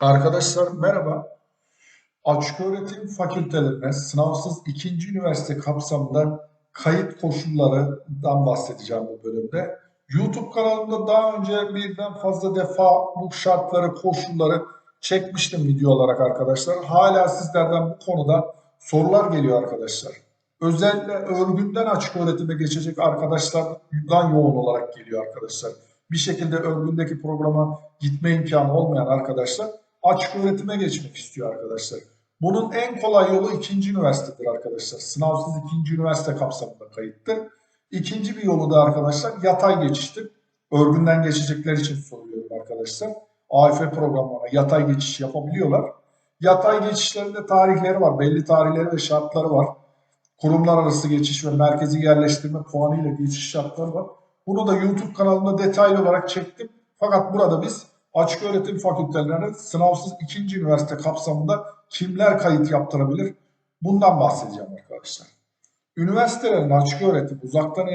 Arkadaşlar merhaba. Açık öğretim fakültelerine sınavsız ikinci üniversite kapsamında kayıt koşullarından bahsedeceğim bu bölümde. YouTube kanalımda daha önce birden fazla defa bu şartları, koşulları çekmiştim video olarak arkadaşlar. Hala sizlerden bu konuda sorular geliyor arkadaşlar. Özellikle örgünden açık öğretime geçecek arkadaşlardan yoğun olarak geliyor arkadaşlar. Bir şekilde örgündeki programa gitme imkanı olmayan arkadaşlar açık öğretime geçmek istiyor arkadaşlar. Bunun en kolay yolu ikinci üniversitedir arkadaşlar. Sınavsız ikinci üniversite kapsamında kayıttır. İkinci bir yolu da arkadaşlar yatay geçiştir. Örgünden geçecekler için soruyorum arkadaşlar. AF programlarına yatay geçiş yapabiliyorlar. Yatay geçişlerinde tarihleri var. Belli tarihleri ve şartları var. Kurumlar arası geçiş ve merkezi yerleştirme puanıyla geçiş şartları var. Bunu da YouTube kanalımda detaylı olarak çektim. Fakat burada biz açık öğretim fakültelerine sınavsız ikinci üniversite kapsamında kimler kayıt yaptırabilir? Bundan bahsedeceğim arkadaşlar. Üniversitelerin açık öğretim, uzaktan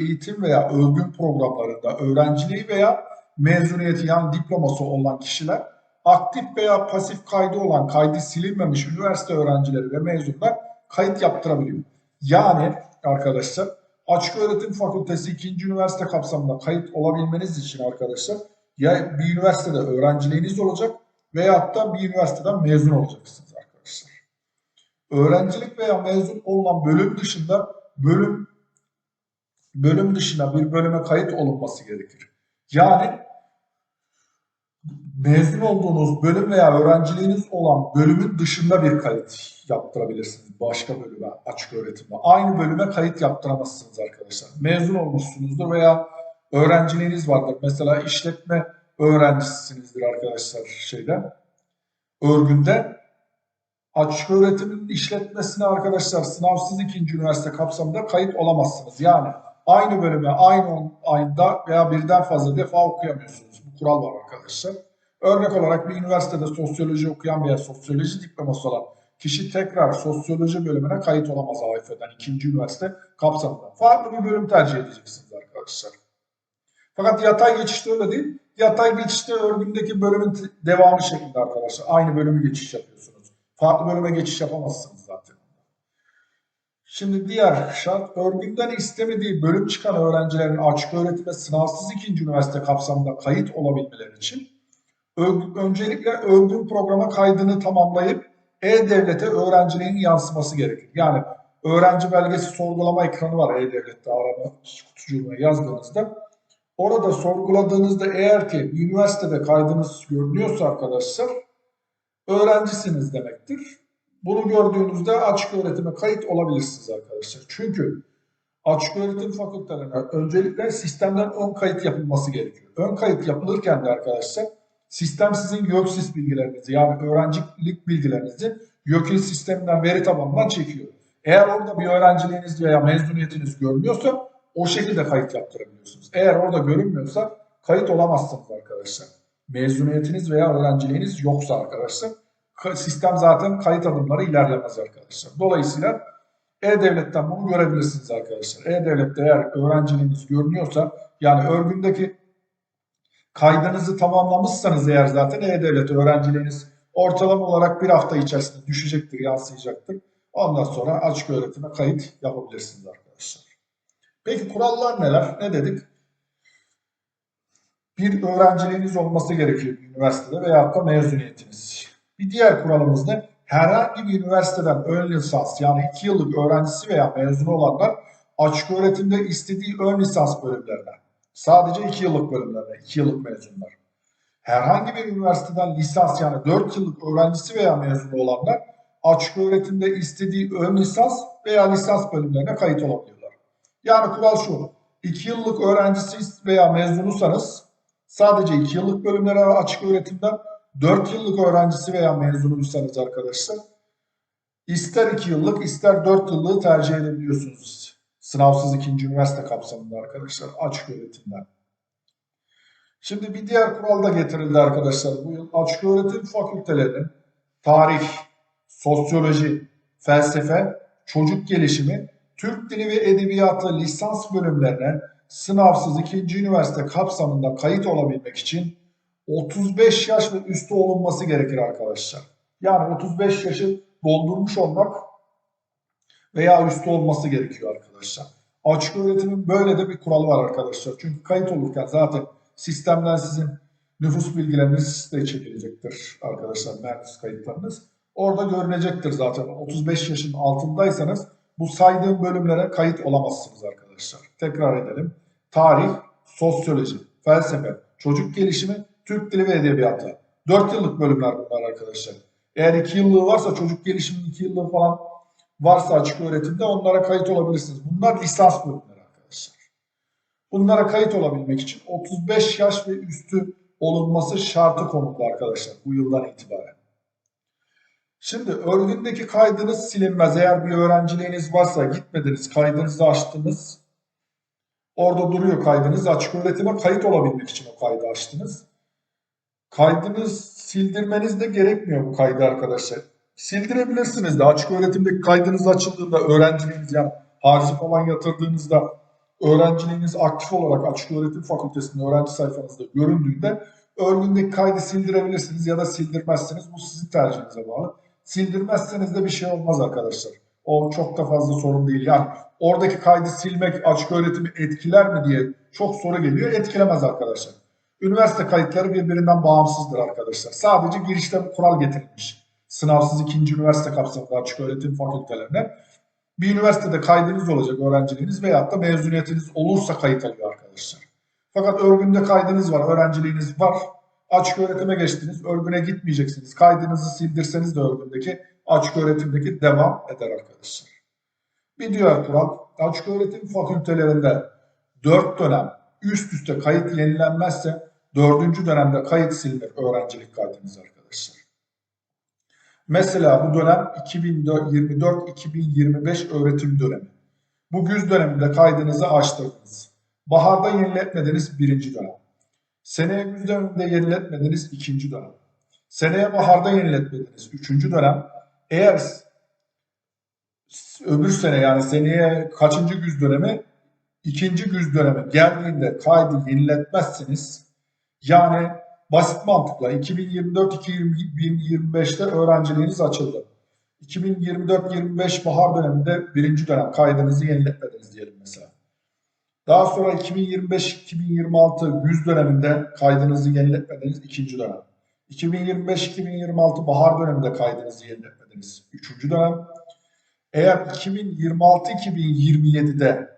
eğitim veya örgün programlarında öğrenciliği veya mezuniyeti yani diploması olan kişiler aktif veya pasif kaydı olan kaydı silinmemiş üniversite öğrencileri ve mezunlar kayıt yaptırabiliyor. Yani arkadaşlar açık öğretim fakültesi ikinci üniversite kapsamında kayıt olabilmeniz için arkadaşlar ya bir üniversitede öğrenciliğiniz olacak veyahut da bir üniversiteden mezun olacaksınız arkadaşlar. Öğrencilik veya mezun olunan bölüm dışında bölüm bölüm dışına bir bölüme kayıt olunması gerekir. Yani mezun olduğunuz bölüm veya öğrenciliğiniz olan bölümün dışında bir kayıt yaptırabilirsiniz. Başka bölüme, açık öğretimde. Aynı bölüme kayıt yaptıramazsınız arkadaşlar. Mezun olmuşsunuzdur veya öğrenciliğiniz vardır. Mesela işletme öğrencisinizdir arkadaşlar şeyde. Örgünde açık öğretimin işletmesine arkadaşlar sınavsız ikinci üniversite kapsamında kayıt olamazsınız. Yani aynı bölüme aynı ayında veya birden fazla defa okuyamıyorsunuz. Bu kural var arkadaşlar. Örnek olarak bir üniversitede sosyoloji okuyan veya sosyoloji diploması olan kişi tekrar sosyoloji bölümüne kayıt olamaz AF'den ikinci üniversite kapsamında. Farklı bir bölüm tercih edeceksiniz arkadaşlar. Fakat yatay geçişte öyle değil. Yatay geçişte örgündeki bölümün devamı şeklinde arkadaşlar. Aynı bölümü geçiş yapıyorsunuz. Farklı bölüme geçiş yapamazsınız zaten. Şimdi diğer şart, örgünden istemediği bölüm çıkan öğrencilerin açık öğretim sınavsız ikinci üniversite kapsamında kayıt olabilmeleri için öncelikle örgün programa kaydını tamamlayıp E-Devlet'e öğrenciliğin yansıması gerekir. Yani öğrenci belgesi sorgulama ekranı var E-Devlet'te arama kutucuğuna yazdığınızda. Orada sorguladığınızda eğer ki üniversitede kaydınız görünüyorsa arkadaşlar öğrencisiniz demektir. Bunu gördüğünüzde açık öğretime kayıt olabilirsiniz arkadaşlar. Çünkü açık öğretim fakültelerine öncelikle sistemden ön kayıt yapılması gerekiyor. Ön kayıt yapılırken de arkadaşlar sistem sizin YÖKSİS bilgilerinizi yani öğrencilik bilgilerinizi YÖKİL sisteminden veri tabanından çekiyor. Eğer orada bir öğrenciliğiniz veya mezuniyetiniz görünüyorsa o şekilde kayıt yaptırabiliyorsunuz. Eğer orada görünmüyorsa kayıt olamazsınız arkadaşlar. Mezuniyetiniz veya öğrenciliğiniz yoksa arkadaşlar sistem zaten kayıt adımları ilerlemez arkadaşlar. Dolayısıyla E-Devlet'ten bunu görebilirsiniz arkadaşlar. E-Devlet'te eğer öğrenciliğiniz görünüyorsa yani örgündeki kaydınızı tamamlamışsanız eğer zaten E-Devlet öğrenciliğiniz ortalama olarak bir hafta içerisinde düşecektir, yansıyacaktır. Ondan sonra açık öğretime kayıt yapabilirsiniz arkadaşlar. Peki kurallar neler? Ne dedik? Bir öğrenciliğiniz olması gerekiyor üniversitede veya da mezuniyetiniz. Bir diğer kuralımız ne? Herhangi bir üniversiteden ön lisans yani 2 yıllık öğrencisi veya mezunu olanlar açık öğretimde istediği ön lisans bölümlerine, sadece 2 yıllık bölümlerine, 2 yıllık mezunlar. Herhangi bir üniversiteden lisans yani 4 yıllık öğrencisi veya mezunu olanlar açık öğretimde istediği ön lisans veya lisans bölümlerine kayıt olabiliyor. Yani kural şu. 2 yıllık öğrencisi veya mezunusanız sadece 2 yıllık bölümlere açık öğretimden 4 yıllık öğrencisi veya mezunuysanız arkadaşlar ister 2 yıllık ister 4 yıllığı tercih edebiliyorsunuz. Sınavsız ikinci üniversite kapsamında arkadaşlar açık öğretimden. Şimdi bir diğer kural da getirildi arkadaşlar bu yıl. Açık öğretim fakültelerinin tarih, sosyoloji, felsefe, çocuk gelişimi Türk Dili ve Edebiyatı lisans bölümlerine sınavsız ikinci üniversite kapsamında kayıt olabilmek için 35 yaş ve üstü olunması gerekir arkadaşlar. Yani 35 yaşı doldurmuş olmak veya üstü olması gerekiyor arkadaşlar. Açık öğretimin böyle de bir kuralı var arkadaşlar. Çünkü kayıt olurken zaten sistemden sizin nüfus bilgileriniz de çekilecektir arkadaşlar. Mühendis kayıtlarınız. Orada görünecektir zaten. 35 yaşın altındaysanız bu saydığım bölümlere kayıt olamazsınız arkadaşlar. Tekrar edelim. Tarih, sosyoloji, felsefe, çocuk gelişimi, Türk dili ve edebiyatı. 4 yıllık bölümler bunlar arkadaşlar. Eğer 2 yıllığı varsa çocuk gelişimi 2 yıllığı falan varsa açık öğretimde onlara kayıt olabilirsiniz. Bunlar lisans bölümleri arkadaşlar. Bunlara kayıt olabilmek için 35 yaş ve üstü olunması şartı konuldu arkadaşlar bu yıldan itibaren. Şimdi örgündeki kaydınız silinmez. Eğer bir öğrenciliğiniz varsa gitmediniz, kaydınızı açtınız. Orada duruyor kaydınız. Açık öğretime kayıt olabilmek için o kaydı açtınız. Kaydınız sildirmeniz de gerekmiyor bu kaydı arkadaşlar. Sildirebilirsiniz de açık öğretimdeki kaydınız açıldığında öğrenciliğiniz yani harcı falan yatırdığınızda öğrenciliğiniz aktif olarak açık öğretim fakültesinde öğrenci sayfanızda göründüğünde örgündeki kaydı sildirebilirsiniz ya da sildirmezsiniz. Bu sizin tercihinize bağlı. Sildirmezseniz de bir şey olmaz arkadaşlar. O çok da fazla sorun değil. Yani oradaki kaydı silmek açık öğretimi etkiler mi diye çok soru geliyor. Etkilemez arkadaşlar. Üniversite kayıtları birbirinden bağımsızdır arkadaşlar. Sadece girişte bir kural getirilmiş. Sınavsız ikinci üniversite kapsamında açık öğretim fakültelerine. Bir üniversitede kaydınız olacak öğrenciliğiniz veyahut da mezuniyetiniz olursa kayıt alıyor arkadaşlar. Fakat örgünde kaydınız var, öğrenciliğiniz var. Açık öğretime geçtiniz, örgüne gitmeyeceksiniz. Kaydınızı sildirseniz de örgündeki açık öğretimdeki devam eder arkadaşlar. Bir diğer kural, açık öğretim fakültelerinde 4 dönem üst üste kayıt yenilenmezse 4. dönemde kayıt silinir öğrencilik kaydınız arkadaşlar. Mesela bu dönem 2024-2025 öğretim dönemi. Bu güz döneminde kaydınızı açtırdınız. Baharda yeniletmediniz birinci dönem. Seneye güz döneminde yeniletmediniz ikinci dönem. Seneye baharda yeniletmediniz üçüncü dönem. Eğer öbür sene yani seneye kaçıncı güz dönemi ikinci güz dönemi geldiğinde kaydı yeniletmezseniz yani basit mantıkla 2024-2025'te öğrenciliğiniz açıldı. 2024-25 bahar döneminde birinci dönem kaydınızı yeniletmediniz diyelim mesela. Daha sonra 2025-2026 güz döneminde kaydınızı yeniletmediniz ikinci dönem. 2025-2026 bahar döneminde kaydınızı yeniletmediniz üçüncü dönem. Eğer 2026-2027'de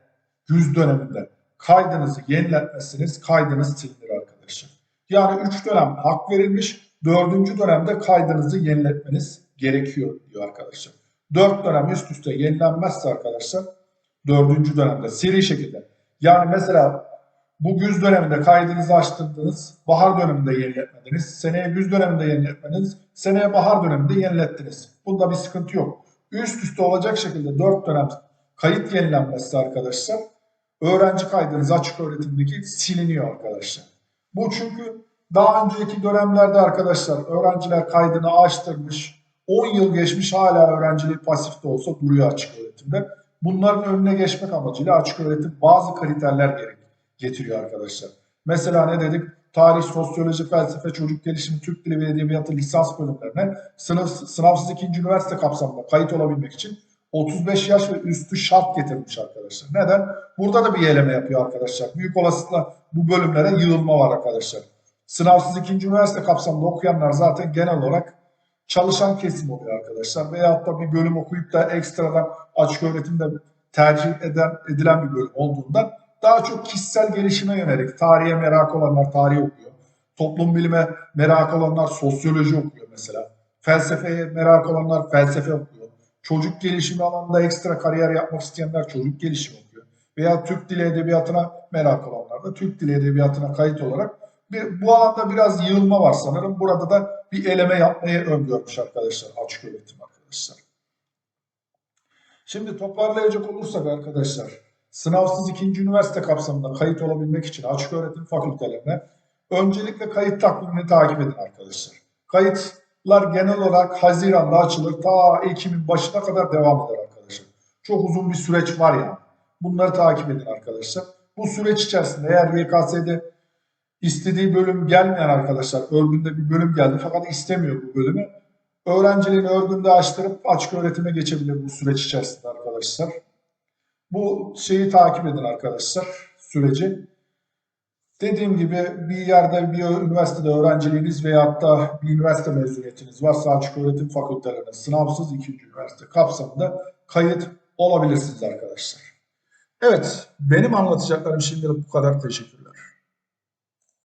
güz döneminde kaydınızı yeniletmezseniz kaydınız silinir arkadaşlar. Yani 3 dönem hak verilmiş, 4. dönemde kaydınızı yeniletmeniz gerekiyor diyor arkadaşlar. 4 dönem üst üste yenilenmezse arkadaşlar 4. dönemde seri şekilde yani mesela bu güz döneminde kaydınızı açtırdınız, bahar döneminde yeniletmediniz, seneye güz döneminde yeniletmediniz, seneye bahar döneminde yenilettiniz. Bunda bir sıkıntı yok. Üst üste olacak şekilde 4 dönem kayıt yenilenmezse arkadaşlar öğrenci kaydınız açık öğretimdeki siliniyor arkadaşlar. Bu çünkü daha önceki dönemlerde arkadaşlar öğrenciler kaydını açtırmış, 10 yıl geçmiş hala öğrenciliği pasif de olsa duruyor açık öğretimde. Bunların önüne geçmek amacıyla açık öğretim bazı kriterler gerek getiriyor arkadaşlar. Mesela ne dedik? Tarih, sosyoloji, felsefe, çocuk gelişimi, Türk dili ve edebiyatı lisans bölümlerine sınıf, sınavsız ikinci üniversite kapsamında kayıt olabilmek için 35 yaş ve üstü şart getirmiş arkadaşlar. Neden? Burada da bir eleme yapıyor arkadaşlar. Büyük olasılıkla bu bölümlere yığılma var arkadaşlar. Sınavsız ikinci üniversite kapsamında okuyanlar zaten genel olarak çalışan kesim oluyor arkadaşlar. Veyahut da bir bölüm okuyup da ekstradan açık öğretimde tercih eden, edilen bir bölüm olduğundan daha çok kişisel gelişime yönelik tarihe merak olanlar tarih okuyor. Toplum bilime merak olanlar sosyoloji okuyor mesela. Felsefeye merak olanlar felsefe okuyor. Çocuk gelişimi alanında ekstra kariyer yapmak isteyenler çocuk gelişimi okuyor. Veya Türk dili edebiyatına merak olanlar da Türk dili edebiyatına kayıt olarak bir, bu alanda biraz yığılma var sanırım. Burada da bir eleme yapmayı öngörmüş arkadaşlar açık öğretim arkadaşlar. Şimdi toparlayacak olursak arkadaşlar sınavsız ikinci üniversite kapsamında kayıt olabilmek için açık öğretim fakültelerine öncelikle kayıt takvimini takip edin arkadaşlar. Kayıtlar genel olarak Haziran'da açılır. Ta Ekim'in başına kadar devam eder arkadaşlar. Çok uzun bir süreç var yani. Bunları takip edin arkadaşlar. Bu süreç içerisinde eğer YKS'de istediği bölüm gelmeyen arkadaşlar, örgünde bir bölüm geldi fakat istemiyor bu bölümü. Öğrenciliğini örgünde açtırıp açık öğretime geçebilir bu süreç içerisinde arkadaşlar. Bu şeyi takip edin arkadaşlar, süreci. Dediğim gibi bir yerde bir üniversitede öğrenciliğiniz veyahut da bir üniversite mezuniyetiniz varsa açık öğretim fakültelerine sınavsız ikinci üniversite kapsamında kayıt olabilirsiniz arkadaşlar. Evet, benim anlatacaklarım şimdilik bu kadar. Teşekkürler.